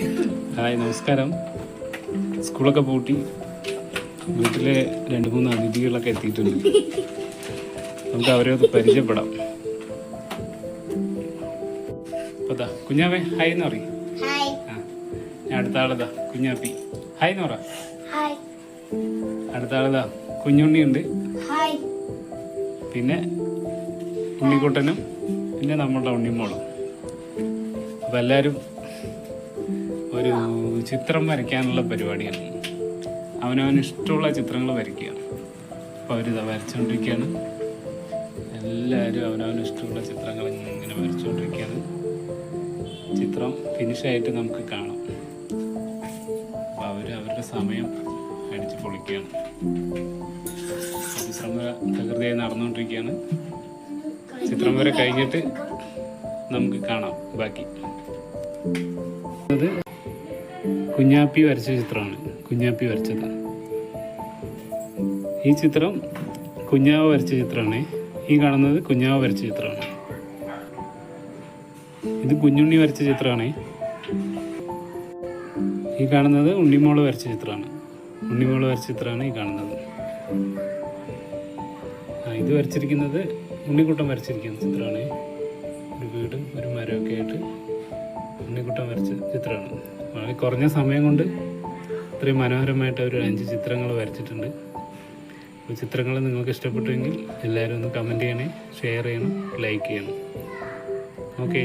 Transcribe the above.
Hi നമസ്കാരം. സ്കൂളൊക്കെ പൂട്ടി. വീട്ടിലെ രണ്ട് മൂന്ന് അതിഥികളൊക്കെ എത്തിയിട്ടുണ്ട്. നമുക്ക് അവരെ ഒന്ന് പരിചയപ്പെടാം. അതാ കുഞ്ഞാവേ ഹായ് എന്ന് പറയും. ആ ഞാൻ അടുത്ത ആളതാ കുഞ്ഞാപ്പി. ഹായ് എന്ന് പറ. അടുത്ത ആളതാ കുഞ്ഞുണ്ണിയുണ്ട്. പിന്നെ ഉണ്ണിക്കുട്ടനും പിന്നെ നമ്മളുടെ ഉണ്ണിമോളും. അപ്പം എല്ലാവരും ഒരു ചിത്രം വരയ്ക്കാനുള്ള പരിപാടിയാണ്. അവനവൻ ഇഷ്ടമുള്ള ചിത്രങ്ങൾ വരയ്ക്കുക. അപ്പോൾ അവരിതാ വരച്ചുകൊണ്ടിരിക്കുകയാണ് എല്ലാവരും അവനവന് ഇഷ്ടമുള്ള ചിത്രങ്ങൾ ഇങ്ങനെ വരച്ചുകൊണ്ടിരിക്കുകയാണ് ചിത്രം ഫിനിഷായിട്ട് നമുക്ക് കാണാം. അപ്പോൾ അവർ അവരുടെ സമയം അടിച്ച് പൊളിക്കുകയാണ്. ചിത്രം വര പ്രകൃതിയായി നടന്നുകൊണ്ടിരിക്കുകയാണ്. ചിത്രം വരെ കഴിഞ്ഞിട്ട് നമുക്ക് കാണാം. ബാക്കി. അത് കുഞ്ഞാപ്പി വരച്ച ചിത്രമാണ്. കുഞ്ഞാപ്പി വരച്ചത്. ഈ ചിത്രം കുഞ്ഞാവ് വരച്ച ചിത്രമാണ്. ഈ കാണുന്നത് കുഞ്ഞാവ് വരച്ച ചിത്രമാണ്. ഇത് കുഞ്ഞുണ്ണി വരച്ച ചിത്രമാണ്. ഈ കാണുന്നത് ഉണ്ണിമോൾ വരച്ച ചിത്രമാണ്. ഉണ്ണിമോൾ വരച്ച ചിത്രമാണ് ഈ കാണുന്നത്. ഇത് വരച്ചിരിക്കുന്നത് ഉണ്ണിക്കുട്ടം വരച്ചിരിക്കുന്ന ചിത്രമാണ്. ഒരു വീടും ഒരു മരമൊക്കെ ആയിട്ട് ഉണ്ണിക്കുട്ടൻ വരച്ച ചിത്രമാണ്. വളരെ കുറഞ്ഞ സമയം കൊണ്ട് ഇത്രയും മനോഹരമായിട്ട് ഒരു അഞ്ച് ചിത്രങ്ങൾ വരച്ചിട്ടുണ്ട്. അപ്പോൾ ചിത്രങ്ങൾ നിങ്ങൾക്ക് ഇഷ്ടപ്പെട്ടുവെങ്കിൽ എല്ലാവരും ഒന്ന് കമന്റ് ചെയ്യണേ ഷെയർ ചെയ്യണം ലൈക്ക് ചെയ്യണം. ഓക്കെ